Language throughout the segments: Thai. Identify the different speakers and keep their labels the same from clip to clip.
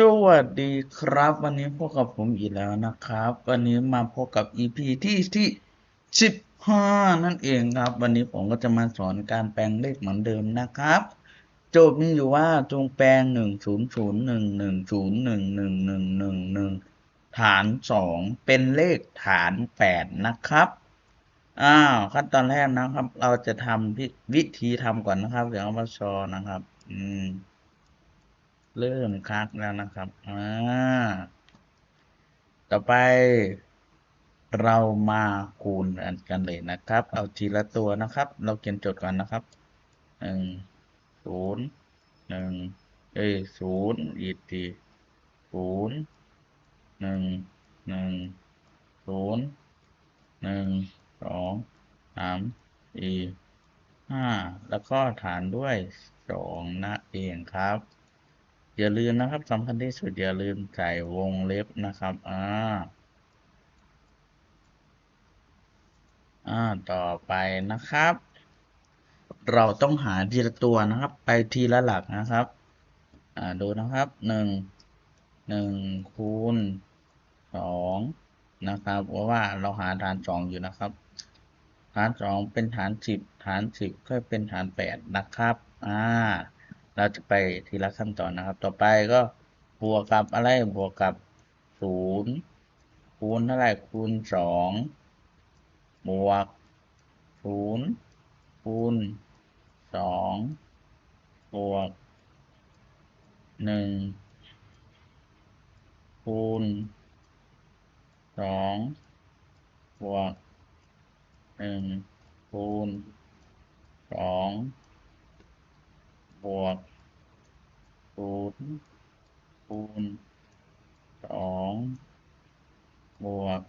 Speaker 1: สวัสดีครับ วันนี้พบกับผมอีกแล้วนะครับ วันนี้มาพบกับ EP ที่ที่สิบห้านั่นเองครับ วันนี้ผมก็จะมาสอนการแปลงเลขเหมือนเดิมนะครับ โจทย์มีอยู่ว่าจงแปลงหนึ่งศูนย์ศูนย์หนึ่งหนึ่งศูนย์หนึ่งหนึ่งหนึ่งหนึ่งหนึ่งฐานสองเป็นเลขฐานแปดนะครับอ้าวขั้นตอนแรกนะครับ เราจะทำวิธีทำก่อนนะครับเดี๋ยวเอามาชอนะครับ อืม เริ่มคักแล้วนะครับอ่าต่อไปเรามาคูณกันเลยนะครับ เอาทีละตัวนะครับ เราเขียนโจทย์ก่อนนะครับหนึ่งศูนย์หนึ่งเอ้ยศูนย์อีกทีศูนย์หนึ่งหนึ่งศูนย์หนึ่งสองสามสี่ห้าแล้วก็ฐานด้วยสองนะเองครับ อย่าลืมนะครับสำคัญที่สุดอย่าลืมใส่วงเล็บนะครับอ่าอ่าต่อไปนะครับ เราต้องหาทีละตัวนะครับ ไปทีละหลักนะครับอ่าดูนะครับหนึ่งหนึ่งคูณสองนะครับเพราะว่าเราหาฐานสองอยู่นะครับ ฐานสองเป็นฐานสิบฐานสิบก็เป็นฐานแปดนะครับอ่า เราจะไปทีละขั้นตอนนะครับ ต่อไปก็บวกกับอะไรบวกกับศูนย์คูณเท่าไรคูณสองบวกศูนย์คูณสองบวกหนึ่งคูณสองบวกหนึ่งคูณสอง บวกศูนย์คูณสองบวก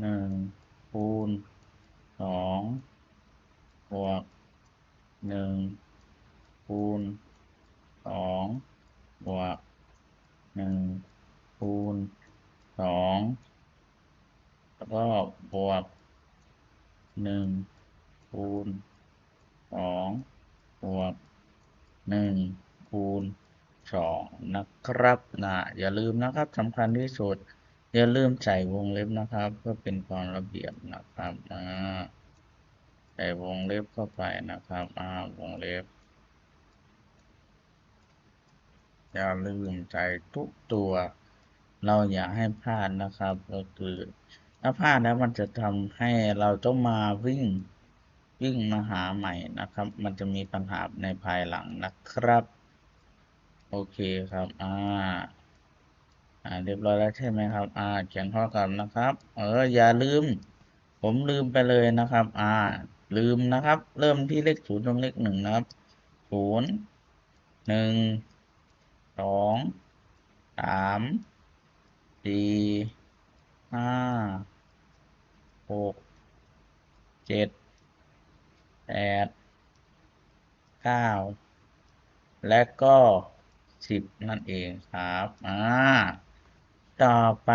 Speaker 1: หนึ่งคูณสองบวกหนึ่งคูณสองบวกหนึ่งคูณสองแล้วก็บวกหนึ่งคูณสองบวกหนึ่งคูณสอง นะครับนะอย่าลืมนะครับสำคัญที่สุด อย่าลืมใส่วงเล็บนะครับ เพื่อเป็นความระเบียบนะครับอ่าใส่วงเล็บเข้าไปนะครับอ่าวงเล็บ อย่าลืมใส่ทุกตัว เราอย่าให้พลาดนะครับ ก็คือถ้าพลาดแล้วมันจะทำให้เราต้องมาวิ่งวิ่งมาหาใหม่นะครับ มันจะมีปัญหาในภายหลังนะครับ โอเคครับ อ่า อ่า เรียบร้อยแล้วใช่ไหมครับ อ่า เขียนข้อความนะครับ เออ อย่าลืม ผมลืมไปเลยนะครับ อ่า ลืมนะครับ เริ่มที่เลขศูนย์ตรงเลขหนึ่งนะครับ ศูนย์ หนึ่ง สอง สาม สี่ ห้า หก เจ็ด แปด เก้า และก็ สิบนั่นเองครับอ่าต่อไป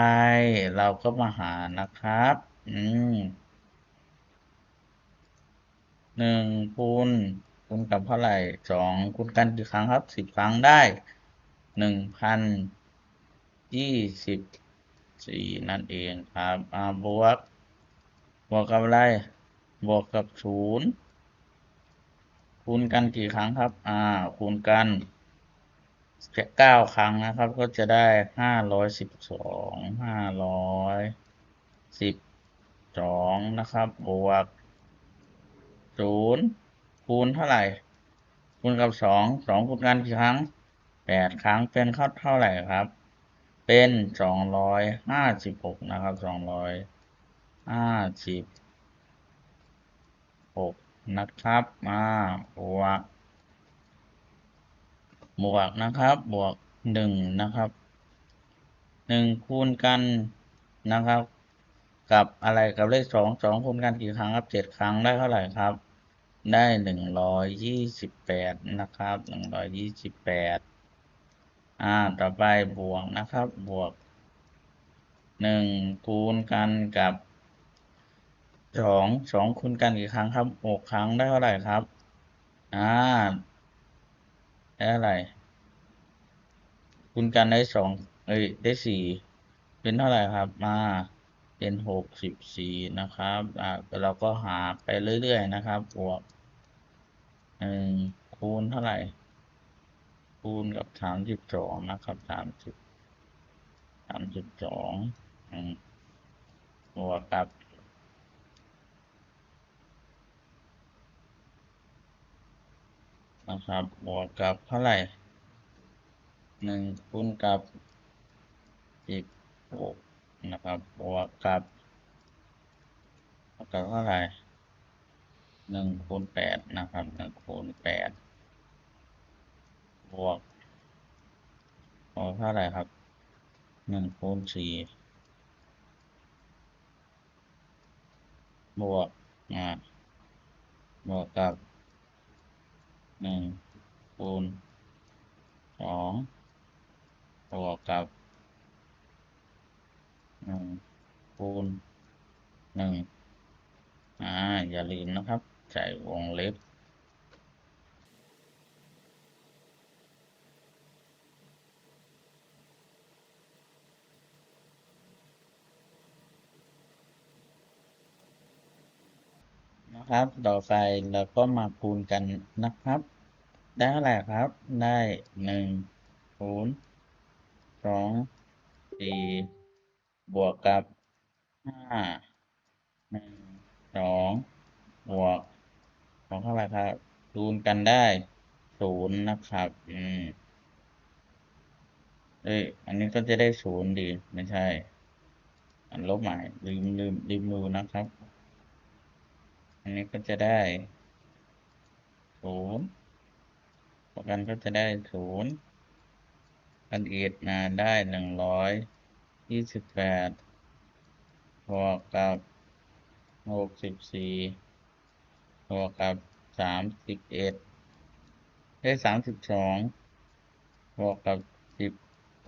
Speaker 1: เราก็มาหานะครับ อืมหนึ่งคูณคูณกับเท่าไหร่สองคูณกันกี่ครั้งครับสิบครั้งได้หนึ่งพันยี่สิบสี่นั่นเองครับอ่าบวก บวกกับอะไร บวกกับศูนย์คูณกันกี่ครั้งครับ อ่า คูณกัน เก้าครั้งนะครับ ก็จะได้ห้าร้อยสิบสองห้าร้อยสิบสองนะครับ บวกศูนย์คูณเท่าไหร่ คูณกับสองสองคูณกันกี่ครั้งแปดครั้งเป็นเข้าเท่าไหร่ครับ เป็นสองร้อยห้าสิบหกนะครับสองร้อยห้าสิบหกนะครับมาบวก บวกนะครับ บวกหนึ่งนะครับหนึ่งคูณกันนะครับ กับอะไรกับเลขสองสองคูณกันกี่ครั้งครับเจ็ดครั้งได้เท่าไหร่ครับ ได้หนึ่งร้อยยี่สิบแปดนะครับหนึ่งร้อยยี่สิบแปดอ่าต่อไปบวกนะครับ บวกหนึ่งคูณกันกับสองสองคูณกันกี่ครั้งครับหกครั้งได้เท่าไหร่ครับอ่า ได้เท่าไรคูณกันได้สองเอ้ยได้สี่เป็นเท่าไหร่ครับมาเป็นหกสิบสี่นะครับอ่าเราก็หาไปเรื่อยๆนะครับบวกหนึ่งคูณเท่าไหร่ คูณกับสามสิบสองนะครับสามสิบสามสิบสองอืมบวกกับ นะครับ บวกกับเท่าไหร่หนึ่งคูณกับสิบหกนะครับ บวกกับบวกกับเท่าไหร่หนึ่งคูณแปดนะครับหนึ่งคูณแปดบวกบวกเท่าไหร่ครับหนึ่งคูณสี่บวกอ่าบวกกับ หนึ่งคูณสองบวกกับหนึ่งคูณหนึ่งอ่าอย่าลืมนะครับ ใส่วงเล็บ นะครับ ต่อไปเราก็มาคูณกันนะครับ ได้เท่าไหร่ครับ ได้หนึ่งคูณสองสี่บวกกับห้าหนึ่งสองบวกบวกเท่าไหร่ครับคูณกันได้ศูนย์นะครับ อืมเอ้ยอันนี้ก็จะได้ศูนย์ดี ไม่ใช่ อันลบหม่ลืมลืมลืมดูนะครับ อันนี้ก็จะได้ศูนย์บวกกันก็จะได้ศูนย์กันอีดมาได้หนึ่งร้อยยี่สิบแปดบวกกับหกสิบสี่บวกกับสามสิบเอ็ดได้สามสิบสองบวกกับสิบ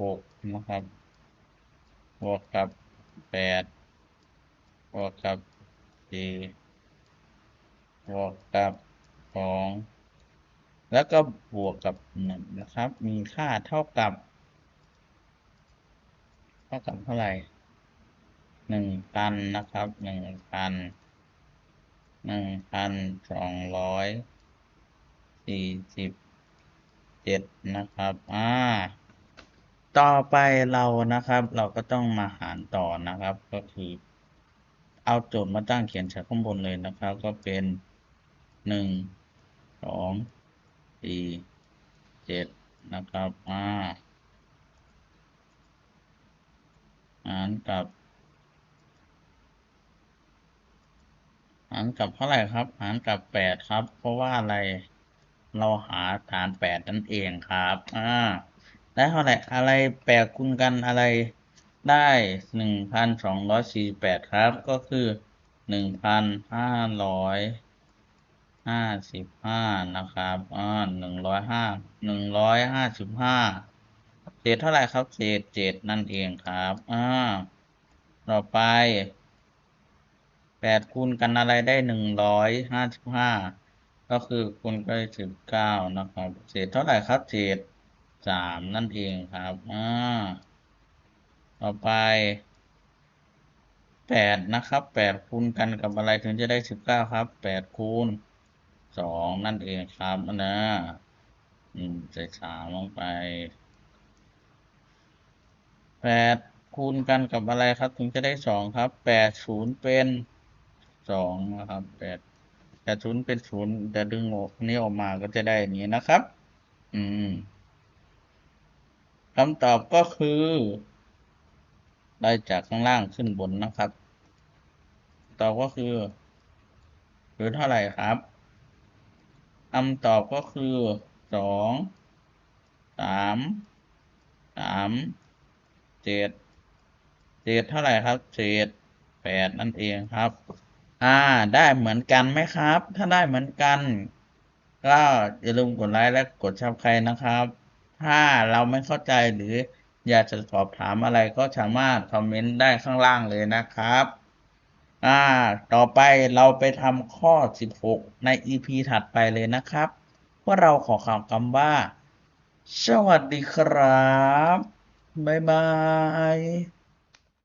Speaker 1: หกนะครับบวกกับแปดบวกกับสี่ บวกกับสองแล้วก็บวกกับหนึ่งนะครับ มีค่าเท่ากับ เท่ากับเท่าไหร่หนึ่งพันนะครับหนึ่งพันหนึ่งพันสองร้อยสี่สิบเจ็ดนะครับ อ่า ต่อไปเรานะครับ เราก็ต้องมาหารต่อนะครับ ก็คือ เอาโจทย์มาตั้งเขียนจากข้างบนเลยนะครับ ก็เป็น หนึ่งสองสี่เจ็ดนะครับอ่าหารกับหารกับเท่าไหร่ครับ หารกับแปดครับ เพราะว่าอะไรเราหาฐานแปดนั่นเองครับอ่าได้เท่าไหร่อะไรแปดคูณกันอะไรได้หนึ่งพันสองร้อยสี่แปดครับ ก็คือหนึ่งพันห้าร้อย ห้าสิบห้านะครับอ่าหนึ่งร้อยห้าหนึ่งร้อยห้าสิบห้าเศษเท่าไหร่ครับเศษเจ็ดนั่นเองครับอ่าต่อไปแปดคูณกันอะไรได้หนึ่งร้อยห้าสิบห้าก็คือคูณไปสิบเก้านะครับ เศษเท่าไหร่ครับเศษสามนั่นเองครับอ่าต่อไปแปดนะครับแปดคูณกันกับอะไรถึงจะได้สิบเก้าครับแปดคูณ สองนั่นเองครับนะอืมใส่สามลงไปแปดคูณกันกับอะไรครับ ถึงจะได้สองครับแปดศูนย์เป็นสองนะครับแปดแปดศูนย์เป็นศูนย์จะดึงออกนี้ออกมาก็จะได้อย่างนี้นะครับ อืมคำตอบก็คือ ได้จากข้างล่างขึ้นบนนะครับ ตอบก็คือคือเท่าไหร่ครับ คำตอบก็คือสองสามสามเจ็ดเศษเท่าไหร่ครับเศษแปดนั่นเองครับ อ่า ได้เหมือนกันไหมครับ ถ้าได้เหมือนกัน ก็อย่าลืมกดไลค์และกดชับใครนะครับ ถ้าเราไม่เข้าใจหรืออยากจะสอบถามอะไรก็สามารถคอมเมนต์ได้ข้างล่างเลยนะครับ อ่า ต่อไปเราไปทำข้อ 16 ใน EP ถัดไปเลยนะครับ ว่าเราขอข่าวคำว่า สวัสดีครับ บ๊ายบาย